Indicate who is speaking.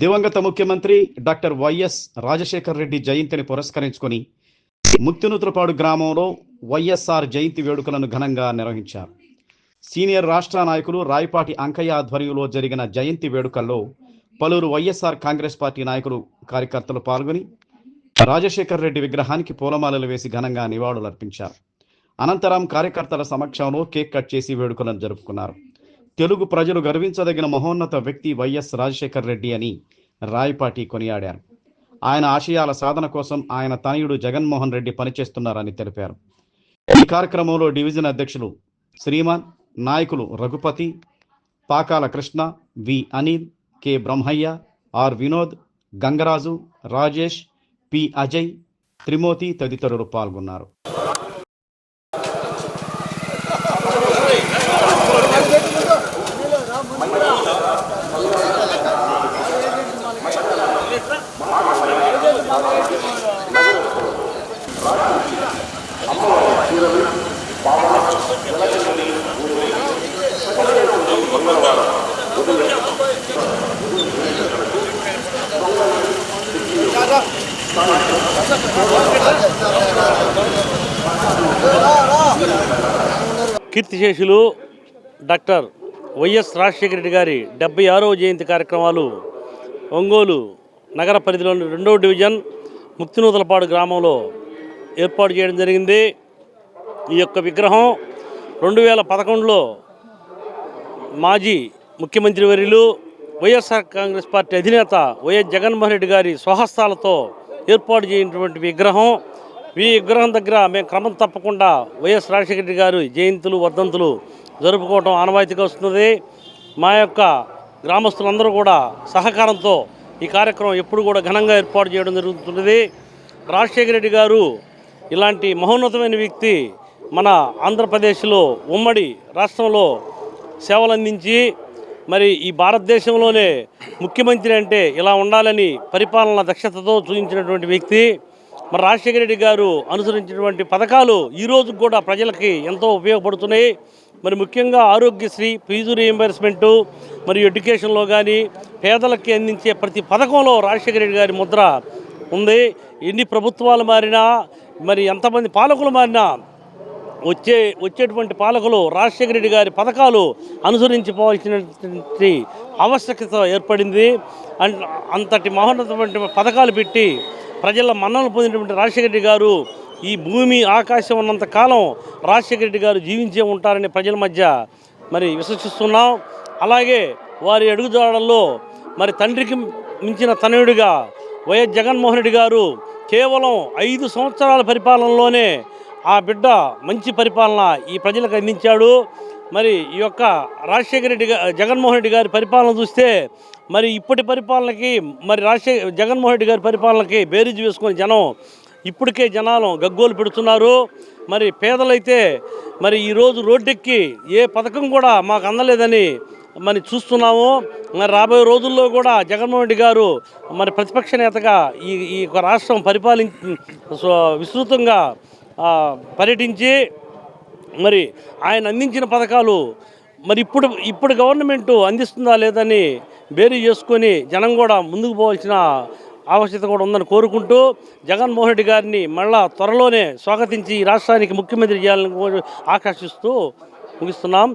Speaker 1: దివంగత ముఖ్యమంత్రి doctor YS Rajasekhar Reddy జయంతిని పురస్కరించుకొని ముక్తినూతులపాడు గ్రామంలో వైఎస్ఆర్ జయంతి వేడుకలను ఘనంగా నిర్వహించారు. సీనియర్ రాష్ట్ర నాయకులు రాయపాటి అంకయ్య ఆధ్వర్యంలో జరిగిన జయంతి వేడుకల్లో పలువురు వైఎస్ఆర్ కాంగ్రెస్ పార్టీ నాయకులు కార్యకర్తలు పాల్గొని రాజశేఖర్ రెడ్డి విగ్రహానికి పూలమాలలు వేసి ఘనంగా నివాళులర్పించారు. అనంతరం కార్యకర్తల సమక్షంలో కేక్ కట్ చేసి వేడుకలను జరుపుకున్నారు. తెలుగు ప్రజలు గర్వించదగిన మహోన్నత వ్యక్తి వైఎస్ రాజశేఖర్ రెడ్డి అని రాయపాటి కొనియాడారు. ఆయన ఆశయాల సాధన కోసం ఆయన తనయుడు జగన్మోహన్ రెడ్డి పనిచేస్తున్నారని తెలిపారు. ఈ కార్యక్రమంలో డివిజన్ అధ్యక్షులు శ్రీమాన్ నాయకులు Raghupati Pakala Krishna V Anil K Brahmaiah R Vinod Gangaraju Rajesh P Ajay Trimurthi తదితరులు పాల్గొన్నారు.
Speaker 2: కీర్తిశేషులు డాక్టర్ వైఎస్ రాజశేఖర రెడ్డి గారి డెబ్బై ఆరవ జయంతి కార్యక్రమాలు ఒంగోలు నగర పరిధిలోని రెండవ డివిజన్ ముక్తినూతలపాడు గ్రామంలో ఏర్పాటు చేయడం జరిగింది. ఈ యొక్క విగ్రహం రెండు వేల పదకొండులో మాజీ ముఖ్యమంత్రి వర్యులు Y S R Congress party అధినేత వైఎస్ జగన్మోహన్ రెడ్డి గారి స్వహస్తాలతో ఏర్పాటు చేయనటువంటి విగ్రహం. ఈ విగ్రహం దగ్గర మేము క్రమం తప్పకుండా వైఎస్ రాజశేఖర రెడ్డి గారు జయంతులు వర్ధంతులు జరుపుకోవటం ఆనవాయితీగా వస్తున్నది. మా యొక్క గ్రామస్తులందరూ కూడా సహకారంతో ఈ కార్యక్రమం ఎప్పుడు కూడా ఘనంగా ఏర్పాటు చేయడం జరుగుతున్నది. రాజశేఖర రెడ్డి గారు ఇలాంటి మహోన్నతమైన వ్యక్తి మన ఆంధ్రప్రదేశ్లో ఉమ్మడి రాష్ట్రంలో సేవలందించి మరి ఈ భారతదేశంలోనే ముఖ్యమంత్రి అంటే ఇలా ఉండాలని పరిపాలన దక్షతతో చూపించినటువంటి వ్యక్తి. మరి రాజశేఖర రెడ్డి గారు అనుసరించినటువంటి పథకాలు ఈ కూడా ప్రజలకి ఎంతో ఉపయోగపడుతున్నాయి. మరి ముఖ్యంగా ఆరోగ్యశ్రీ ఫీజు రీఎంబర్స్మెంటు మరియు ఎడ్యుకేషన్లో కానీ పేదలకి అందించే ప్రతి పథకంలో రాజశేఖర రెడ్డి గారి ముద్ర ఉంది. ఎన్ని ప్రభుత్వాలు మారినా మరి ఎంతమంది పాలకులు మారినా వచ్చే వచ్చేటువంటి పాలకులు రాజశేఖర రెడ్డి గారి పథకాలు అనుసరించుకోవాల్సినటువంటి ఆవశ్యకత ఏర్పడింది. అంతటి మహోన్నతమైన పథకాలు పెట్టి ప్రజల మన్నలు పొందినటువంటి రాజశేఖర రెడ్డి గారు ఈ భూమి ఆకాశం ఉన్నంత కాలం రాజశేఖర రెడ్డి గారు జీవించే ఉంటారని ప్రజల మధ్య మరి విశ్వసిస్తున్నాం. అలాగే వారి అడుగుజాడల్లో మరి తండ్రికి మించిన తనయుడిగా వైఎస్ జగన్మోహన్ రెడ్డి గారు కేవలం ఐదు సంవత్సరాల పరిపాలనలోనే ఆ బిడ్డ మంచి పరిపాలన ఈ ప్రజలకు అందించాడు. మరి ఈ యొక్క రాజశేఖర రెడ్డి జగన్మోహన్ రెడ్డి గారి పరిపాలన చూస్తే మరి ఇప్పటి పరిపాలనకి మరి రాజశేఖర జగన్మోహన్ రెడ్డి గారి పరిపాలనకి బేరీజు వేసుకొని జనం ఇప్పటికే జనాలు గగ్గోలు పెడుతున్నారు. మరి పేదలైతే మరి ఈరోజు రోడ్డెక్కి ఏ పథకం కూడా మాకు అందలేదని మరి చూస్తున్నాము. మరి రాబోయే రోజుల్లో కూడా జగన్మోహన్ రెడ్డి గారు మరి ప్రతిపక్ష నేతగా ఈ ఈ యొక్క రాష్ట్రం పరిపాలించి విస్తృతంగా పర్యటించి మరి ఆయన అందించిన పథకాలు మరి ఇప్పుడు ఇప్పుడు గవర్నమెంట్ అందిస్తుందా లేదని బేరీ చేసుకొని జనం కూడా ముందుకు పోవాల్సిన ఆవశ్యకత కూడా ఉందని కోరుకుంటూ జగన్మోహన్ రెడ్డి గారిని మళ్ళా త్వరలోనే స్వాగతించి రాష్ట్రానికి ముఖ్యమంత్రి చేయాలని ఆకర్షిస్తూ ముగిస్తున్నాం.